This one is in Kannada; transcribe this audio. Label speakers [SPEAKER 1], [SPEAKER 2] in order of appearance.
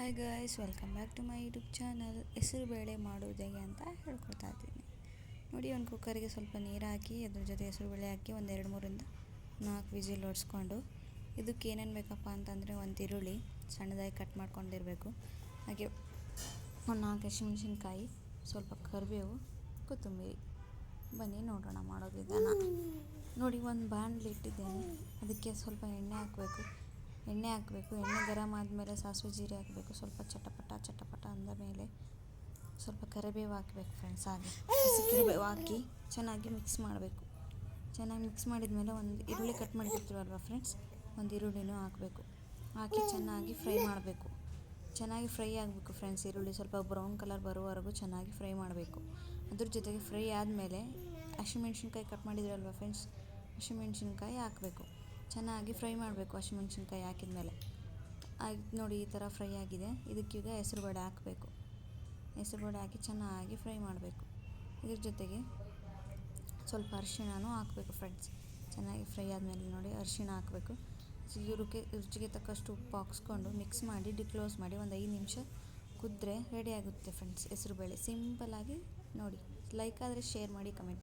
[SPEAKER 1] Hi guys welcome back to my YouTube channel ಹೆಸರು ಬೇಳೆ ಮಾಡೋದು ಹೇಗೆ ಅಂತ ಹೇಳ್ಕೊಡ್ತಾ ಇದ್ದೀನಿ. ನೋಡಿ, ಒಂದು ಕುಕ್ಕರಿಗೆ ಸ್ವಲ್ಪ ನೀರು ಹಾಕಿ ಅದ್ರ ಜೊತೆ ಹೆಸರು ಬೇಳೆ ಹಾಕಿ ಒಂದು ಎರಡು ಮೂರಿಂದ ನಾಲ್ಕು ವಿಸಿಲ್ ಹೊಡ್ಸ್ಕೊಂಡು ಇದಕ್ಕೆ ಏನೇನು ಬೇಕಪ್ಪ ಅಂತಂದರೆ ಒಂದು ಈರುಳ್ಳಿ ಸಣ್ಣದಾಗಿ ಕಟ್ ಮಾಡ್ಕೊಂಡಿರಬೇಕು. ಹಾಗೆ ಒಂದು ನಾಲ್ಕು ಹಸಿಮೆಣ್ಸಿನ್ಕಾಯಿ, ಸ್ವಲ್ಪ ಕರಿಬೇವು, ಕೊತ್ತಂಬರಿ. ಬನ್ನಿ, ನೋಡೋಣ ವಿಧಾನ ನೋಡಿ, ಒಂದು ಬಾಣಲಿ ಇಟ್ಟಿದ್ದೇನೆ. ಅದಕ್ಕೆ ಸ್ವಲ್ಪ ಎಣ್ಣೆ ಹಾಕಬೇಕು. ಎಣ್ಣೆ ಹಾಕಬೇಕು, ಎಣ್ಣೆ ಗರಮ್ ಆದಮೇಲೆ ಸಾಸಿವೆ ಜೀರಿಗೆ ಹಾಕಬೇಕು, ಸ್ವಲ್ಪ ಚಟಪಟ ಚಟಪಟ ಅಂದ ಮೇಲೆ ಸ್ವಲ್ಪ ಕರಿಬೇವು ಹಾಕಬೇಕು ಫ್ರೆಂಡ್ಸ್ ಹಾಗೆ. ಕರಿಬೇವು ಹಾಕಿ ಚೆನ್ನಾಗಿ ಮಿಕ್ಸ್ ಮಾಡಬೇಕು. ಚೆನ್ನಾಗಿ ಮಿಕ್ಸ್ ಮಾಡಿದ ಮೇಲೆ ಒಂದು ಈರುಳ್ಳಿ ಕಟ್ ಮಾಡಿರ್ತೀವಲ್ವ ಫ್ರೆಂಡ್ಸ್ ಒಂದು ಈರುಳ್ಳಿನೂ ಹಾಕಬೇಕು. ಹಾಕಿ ಚೆನ್ನಾಗಿ ಫ್ರೈ ಮಾಡಬೇಕು. ಚೆನ್ನಾಗಿ ಫ್ರೈ ಆಗಬೇಕು ಫ್ರೆಂಡ್ಸ್ ಈರುಳ್ಳಿ ಸ್ವಲ್ಪ ಬ್ರೌನ್ ಕಲರ್ ಬರುವವರೆಗೂ ಚೆನ್ನಾಗಿ ಫ್ರೈ ಮಾಡಬೇಕು. ಅದ್ರ ಜೊತೆಗೆ ಫ್ರೈ ಆದಮೇಲೆ ಹಸಿಮೆಣ್ಸಿನ್ಕಾಯಿ ಕಟ್ ಮಾಡಿದ್ರಲ್ವ ಫ್ರೆಂಡ್ಸ್ ಹಸಿಮೆಣ್ಸಿನ್ಕಾಯಿ ಹಾಕಬೇಕು. ಚೆನ್ನಾಗಿ ಫ್ರೈ ಮಾಡಬೇಕು ಹಸಿಮೆಣ್ಸಿನ್ಕಾಯಿ ಹಾಕಿದ ಮೇಲೆ ಆಯ್ತು ನೋಡಿ ಈ ಥರ ಫ್ರೈ ಆಗಿದೆ. ಇದಕ್ಕೀಗ ಹೆಸರುಬೇಳೆ ಹಾಕಬೇಕು. ಹೆಸರುಬೇಳೆ ಹಾಕಿ ಚೆನ್ನಾಗಿ ಫ್ರೈ ಮಾಡಬೇಕು. ಇದ್ರ ಜೊತೆಗೆ ಸ್ವಲ್ಪ ಅರಿಶಿಣನೂ ಹಾಕಬೇಕು ಫ್ರೆಂಡ್ಸ್. ಚೆನ್ನಾಗಿ ಫ್ರೈ ಆದಮೇಲೆ ನೋಡಿ ಅರಿಶಿಣ ಹಾಕಬೇಕು. ರುಚಿಗೆ ರುಚಿಗೆ ತಕ್ಕಷ್ಟು ಉಪ್ಪು ಹಾಕ್ಸ್ಕೊಂಡು ಮಿಕ್ಸ್ ಮಾಡಿ ಡಿಕ್ಲೋಸ್ ಮಾಡಿ ಒಂದು ಐದು ನಿಮಿಷ ಕುದ್ರೆ ರೆಡಿ ಆಗುತ್ತೆ ಫ್ರೆಂಡ್ಸ್ ಹೆಸರುಬೇಳೆ ಸಿಂಪಲ್ಲಾಗಿ ನೋಡಿ. ಲೈಕ್ ಆದರೆ ಶೇರ್ ಮಾಡಿ ಕಮೆಂಟ್